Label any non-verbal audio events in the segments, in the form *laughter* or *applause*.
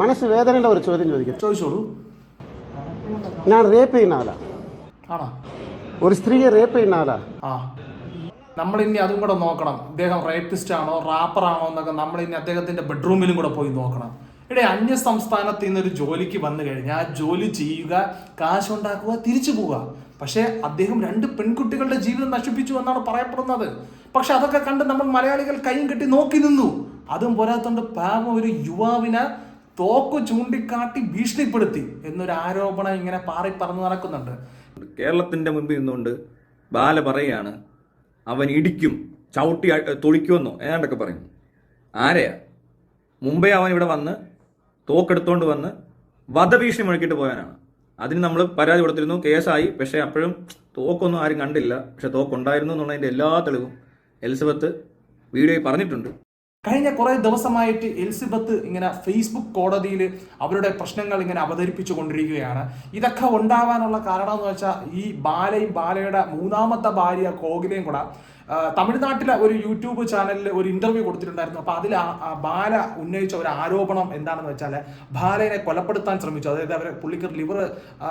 മനസ്സ് വേദനയുടെ ഒരു ചോദ്യം ചോദിക്കാം. ചോദിച്ചോളൂ. ഞാൻ റേപ്പ് ചെയ്യുന്ന ആളാ. ആണോ? ഒരു സ്ത്രീയെ റേപ്പ് ചെയ്യുന്ന ആളാ. ആ. നമ്മൾ ഇനി അതും കൂടെ നോക്കണം. ഇദ്ദേഹം റേപ്പിസ്റ്റ് ആണോ റാപ്പർ ആണോ എന്നൊക്കെ നമ്മൾ ഇനി അദ്ദേഹത്തിന്റെ ബെഡ്റൂമിലും കൂടെ പോയി നോക്കണം. ഇവിടെ അന്യ സംസ്ഥാനത്ത് നിന്ന് ഒരു ജോലിക്ക് വന്നു കഴിഞ്ഞാൽ ആ ജോലി ചെയ്യുക കാശുണ്ടാക്കുക തിരിച്ചു പോവുക. പക്ഷേ അദ്ദേഹം രണ്ട് പെൺകുട്ടികളുടെ ജീവിതം നശിപ്പിച്ചു എന്നാണ് പറയപ്പെടുന്നത്. പക്ഷെ അതൊക്കെ കണ്ട് നമ്മൾ മലയാളികൾ കൈയും കെട്ടി നോക്കി നിന്നു. അതും പോരാത്തോണ്ട് പാവം ഒരു യുവാവിനെ തോക്ക് ചൂണ്ടിക്കാട്ടി ഭീഷണിപ്പെടുത്തി എന്നൊരു ആരോപണം ഇങ്ങനെ പാറി പറന്ന് നടക്കുന്നുണ്ട്. കേരളത്തിന്റെ മുമ്പിൽ നിന്നുകൊണ്ട് ബാല പറയാണ് അവൻ ഇടിക്കും ചവിട്ടി തൊളിക്കുമെന്നോ. ഏതാണ്ടൊക്കെ പറയും. ആരെയാ? മുമ്പേ അവൻ ഇവിടെ വന്ന് തോക്കെടുത്തോണ്ട് വന്ന് വധഭീഷണി മുഴക്കിയിട്ട് പോയാനാണ് അതിന് നമ്മൾ പരാതി കൊടുത്തിരുന്നു കേസായി. പക്ഷേ അപ്പോഴും തോക്കൊന്നും ആരും കണ്ടില്ല. പക്ഷെ തോക്കുണ്ടായിരുന്നു എന്നുള്ളതിന്റെ എല്ലാ തെളിവും എലിസബത്ത് വീഡിയോയിൽ പറഞ്ഞിട്ടുണ്ട്. കഴിഞ്ഞ കുറേ ദിവസമായിട്ട് എൽസിബത്ത് ഇങ്ങനെ ഫേസ്ബുക്ക് കോടതിയിൽ അവരുടെ പ്രശ്നങ്ങൾ ഇങ്ങനെ അവതരിപ്പിച്ചു കൊണ്ടിരിക്കുകയാണ്. ഇതൊക്കെ ഉണ്ടാവാനുള്ള കാരണം എന്ന് വെച്ചാൽ ഈ ബാലയും ബാലയുടെ മൂന്നാമത്തെ ഭാര്യ കോകിലയും കൂടെ തമിഴ്നാട്ടിലെ ഒരു യൂട്യൂബ് ചാനലിൽ ഒരു ഇന്റർവ്യൂ കൊടുത്തിട്ടുണ്ടായിരുന്നു. അപ്പൊ അതിൽ ബാല ഉന്നയിച്ച ഒരു ആരോപണം എന്താണെന്ന് വെച്ചാൽ ബാലയെ കൊലപ്പെടുത്താൻ ശ്രമിച്ചു. അതായത് അവരെ പുള്ളിക്ക് ലിവർ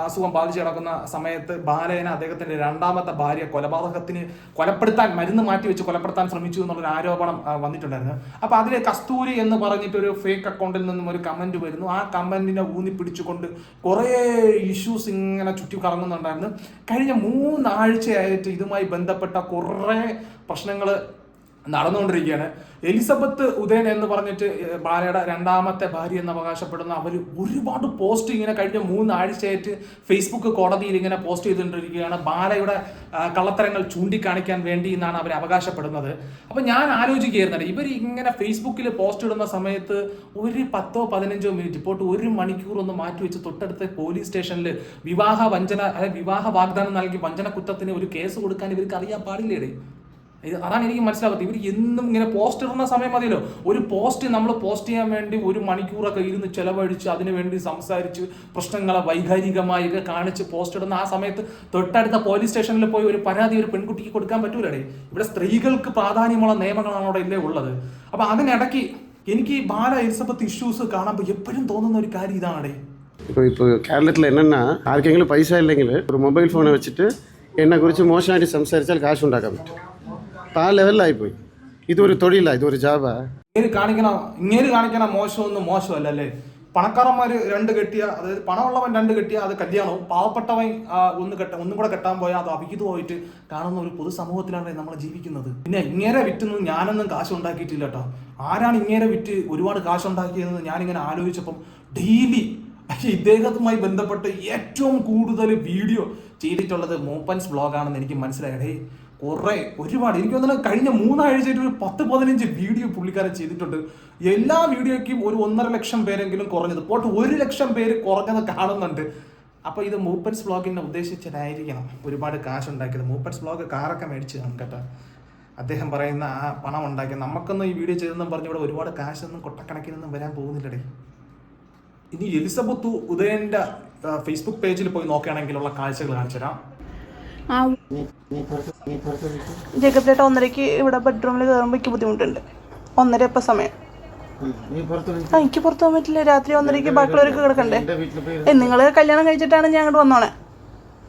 അസുഖം ബാധിച്ച് കിടക്കുന്ന സമയത്ത് ബാലയനെ അദ്ദേഹത്തിന്റെ രണ്ടാമത്തെ ഭാര്യ കൊലപാതകത്തിന് കൊലപ്പെടുത്താൻ മരുന്ന് മാറ്റി വെച്ച് കൊലപ്പെടുത്താൻ ശ്രമിച്ചു എന്നുള്ളൊരു ആരോപണം വന്നിട്ടുണ്ടായിരുന്നു. അപ്പൊ അതിൽ കസ്തൂരി എന്ന് പറഞ്ഞിട്ട് ഒരു ഫേക്ക് അക്കൗണ്ടിൽ നിന്നും ഒരു കമന്റ് വരുന്നു. ആ കമന്റിനെ ഊന്നി പിടിച്ചുകൊണ്ട് കുറേ ഇഷ്യൂസ് ഇങ്ങനെ ചുറ്റി കറങ്ങുന്നുണ്ടായിരുന്നു കഴിഞ്ഞ മൂന്നാഴ്ചയായിട്ട് ഇതുമായി ബന്ധപ്പെട്ട കുറേ പ്രശ്നങ്ങൾ നടന്നുകൊണ്ടിരിക്കുകയാണ്. എലിസബത്ത് ഉദയൻ എന്ന് പറഞ്ഞിട്ട് ഭാര്യയുടെ രണ്ടാമത്തെ ഭാര്യ എന്ന് അവകാശപ്പെടുന്ന അവർ ഒരുപാട് പോസ്റ്റ് ഇങ്ങനെ കഴിഞ്ഞ മൂന്നാഴ്ചയായിട്ട് ഫേസ്ബുക്ക് കോടതിയിൽ ഇങ്ങനെ പോസ്റ്റ് ചെയ്തുകൊണ്ടിരിക്കുകയാണ്. ബാലയുടെ കള്ളത്തരങ്ങൾ ചൂണ്ടിക്കാണിക്കാൻ വേണ്ടി എന്നാണ് അവർ അവകാശപ്പെടുന്നത്. അപ്പം ഞാൻ ആലോചിക്കുകയായിരുന്നത് ഇവർ ഇങ്ങനെ ഫേസ്ബുക്കിൽ പോസ്റ്റ് ഇടുന്ന സമയത്ത് ഒരു പത്തോ പതിനഞ്ചോ മിനിറ്റ് പോട്ട് ഒരു മണിക്കൂർ ഒന്ന് മാറ്റി വെച്ച് തൊട്ടടുത്ത പോലീസ് സ്റ്റേഷനിൽ വിവാഹ വഞ്ചന അതായത് വിവാഹ വാഗ്ദാനം നൽകി വഞ്ചന കുറ്റത്തിന് ഒരു കേസ് കൊടുക്കാൻ ഇവർക്ക് അറിയാൻ പാടില്ലേടേ? ഇത് അതാണ് എനിക്ക് മനസ്സിലാവാത്തത് ഇവർ എന്നും ഇങ്ങനെ പോസ്റ്റ് ഇടുന്ന സമയം മതിയല്ലോ ഒരു പോസ്റ്റ് നമ്മൾ പോസ്റ്റ് ചെയ്യാൻ വേണ്ടി ഒരു മണിക്കൂറൊക്കെ ഇരുന്ന് ചെലവഴിച്ച് അതിനു വേണ്ടി സംസാരിച്ച് പ്രശ്നങ്ങളെ വൈകാരികമായി ഒക്കെ കാണിച്ച് പോസ്റ്റ് ഇടുന്ന ആ സമയത്ത് തൊട്ടടുത്ത പോലീസ് സ്റ്റേഷനിൽ പോയി ഒരു പരാതി ഒരു പെൺകുട്ടിക്ക് കൊടുക്കാൻ പറ്റൂലേ ഇവിടെ സ്ത്രീകൾക്ക് പ്രാധാന്യമുള്ള നിയമങ്ങളാണ് അവിടെ ഇല്ലേ ഉള്ളത് അപ്പൊ അതിനിടയ്ക്ക് എനിക്ക് ഈ ബാല എലിസബത്ത് ഇഷ്യൂസ് കാണുമ്പോൾ എപ്പോഴും തോന്നുന്ന ഒരു കാര്യം ഇതാണേ ഇപ്പോൾ ഇപ്പോൾ കേരളത്തിൽ என்னென்னா ആർക്കെങ്കിലും പൈസ ഇല്ലെങ്കിൽ ഒരു മൊബൈൽ ഫോൺ വെച്ചിട്ട് എന്നെ കുറിച്ച് മോശമായിട്ട് സംസാരിച്ചാൽ കാശ് ഉണ്ടാക്കാൻ പറ്റും അപ്പോൾ ആ ലെവലിലായിപ്പോയി ഇതൊരു തൊഴിലാണ് ഇതൊരു ജാബാ ഇങ്ങനെ കാണിക്കണ ഇങ്ങനെ കാണിക്കണ മോശമൊന്നും മോശമല്ല അല്ലേ പണക്കാരന്മാർ രണ്ട് കെട്ടിയ അതായത് പണമുള്ളവൻ രണ്ട് കെട്ടിയ അത് കല്യാണവും പാവപ്പെട്ടവൻ ഒന്ന് കെട്ട ഒന്നും കൂടെ കെട്ടാൻ പോയാൽ അത് അഭിഹിതമായിട്ട് കാണുന്ന ഒരു പൊതുസമൂഹത്തിലാണ് നമ്മൾ ജീവിക്കുന്നത്. പിന്നെ ഇങ്ങേരെ വിറ്റൊന്നും ഞാനൊന്നും കാശ് ഉണ്ടാക്കിയിട്ടില്ല കേട്ടോ ആരാണ് ഇങ്ങേരെ വിറ്റ് ഒരുപാട് കാശ് ഉണ്ടാക്കിയതെന്ന് ഞാനിങ്ങനെ ആലോചിച്ചപ്പം ഡെയിലി *laughs* ഇദ്ദേഹത്തുമായി ബന്ധപ്പെട്ട് ഏറ്റവും കൂടുതൽ വീഡിയോ ചെയ്തിട്ടുള്ളത് മൂപ്പൻസ് ബ്ലോഗാണെന്ന് എനിക്ക് മനസ്സിലായടേ കുറെ ഒരുപാട്. എനിക്ക് തോന്നുന്നു കഴിഞ്ഞ മൂന്നാഴ്ചയായിട്ട് ഒരു പത്ത് പതിനഞ്ച് വീഡിയോ പുള്ളിക്കാരൻ ചെയ്തിട്ടുണ്ട്. എല്ലാ വീഡിയോയ്ക്കും ഒരു ഒന്നര ലക്ഷം പേരെങ്കിലും കുറഞ്ഞത്. പോട്ട് ഒരു ലക്ഷം പേര് കുറഞ്ഞത് കാണുന്നുണ്ട്. അപ്പോൾ ഇത് മൂപ്പൻസ് ബ്ലോഗിനെ ഉദ്ദേശിച്ചതായിരിക്കണം. ഒരുപാട് കാശ് ഉണ്ടാക്കിയത് മൂപ്പൻസ് ബ്ലോഗ് കാറൊക്കെ മേടിച്ച് കണക്കട്ടെ കേട്ടോ അദ്ദേഹം പറയുന്ന ആ പണം ഉണ്ടാക്കി. നമുക്കൊന്നും ഈ വീഡിയോ ചെയ്തെന്നും പറഞ്ഞ് ഇവിടെ ഒരുപാട് കാശൊന്നും കൊട്ടക്കണക്കിനൊന്നും വരാൻ പോകുന്നില്ലടേ. ഇനി എലിസബത്ത് ഉദയന്റെ ആ, ഫേസ്ബുക്ക് പേജിൽ പോയി നോക്കുകയാണെങ്കിലുള്ള കാഴ്ചകൾ കാണിച്ചു തരാം ആ ജേക്കബ് ചേട്ടാ ഒന്നരയ്ക്ക് ഇവിടെ ബെഡ്റൂമിൽ കയറുമ്പോൾ എനിക്ക് ബുദ്ധിമുട്ടുണ്ട്. ഒന്നര ഇപ്പം സമയം. ആ എനിക്ക് പുറത്തു പോകാൻ പറ്റില്ല. രാത്രി ഒന്നരയ്ക്ക് ബാക്കിയുള്ളവർക്ക് കിടക്കണ്ടേ? ഏ നിങ്ങൾ കല്യാണം കഴിച്ചിട്ടാണ് ഞാൻ അങ്ങോട്ട് വന്നോണേ?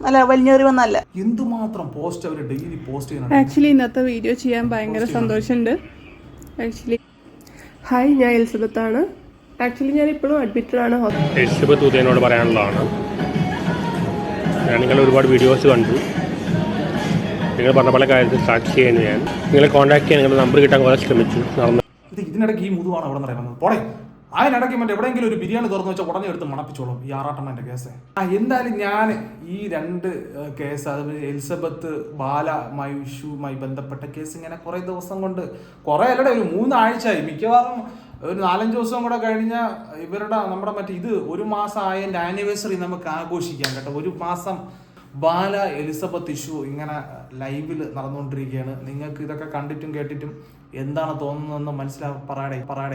അല്ല വലിഞ്ഞേറി വന്നല്ല എന്തുമാത്രം പോസ്റ്റ് അവർ ഡെയിലി പോസ്റ്റ് ആക്ച്വലി ഇന്നത്തെ വീഡിയോ ചെയ്യാൻ ഭയങ്കര സന്തോഷമുണ്ട്. ആക്ച്വലി ഹായ് ഞാൻ എലിസബത്ത് ആണ് ആക്ച്വലി ഞാൻ ഇപ്പോഴും അഡ്മിറ്റഡ് ആണ് എലിസബത്ത് ഉദയനോട് പറയാനുള്ളതാണ്. ഞാൻ നിങ്ങളുടെ ഒരുപാട് വീഡിയോസ് കണ്ടു. നിങ്ങൾ പറഞ്ഞ പല കാര്യത്തിൽ സാക്ഷി ചെയ്യുന്നു ഞാൻ. നിങ്ങളെ കോൺടാക്ട് ചെയ്യാൻ നിങ്ങളുടെ നമ്പർ കിട്ടാൻ കുറേ ശ്രമിച്ചു. നടന്നു. ഇതിനിടയ്ക്ക് ഈ മുതുവാണ് അവിടെ ഇറങ്ങുന്നത്. പോടെ അതിനിടയ്ക്ക് മറ്റേ എവിടെയെങ്കിലും ഒരു ബിരിയാണി തുറന്നു വെച്ചാൽ ഉടനെ എടുത്ത് മണപ്പിച്ചോളും ഈ ആറാട്ടമ്മന്റെ കേസ്. ആ എന്തായാലും ഞാൻ ഈ രണ്ട് കേസ് അത് എലിസബത്ത് ബാലമായി ഇഷ്യൂമായി ബന്ധപ്പെട്ട കേസ് ഇങ്ങനെ കുറേ ദിവസം കൊണ്ട് കുറേ അല്ലടെ ഒരു മൂന്നാഴ്ചയായി. മിക്കവാറും ഒരു നാലഞ്ച് ദിവസം കൂടെ കഴിഞ്ഞാൽ ഇവരുടെ നമ്മുടെ മറ്റേ ഇത് ഒരു മാസം ആയതിന്റെ ആനിവേഴ്സറി നമുക്ക് ആഘോഷിക്കാം കേട്ടോ. ഒരു മാസം ബാല എലിസബത്ത് ഇഷ്യൂ ഇങ്ങനെ ലൈവിൽ നടന്നുകൊണ്ടിരിക്കുകയാണ്. നിങ്ങൾക്ക് ഇതൊക്കെ കണ്ടിട്ടും കേട്ടിട്ടും എന്താണ് തോന്നുന്നതെന്ന് മനസ്സിലാ പറയടേ പറയാടേ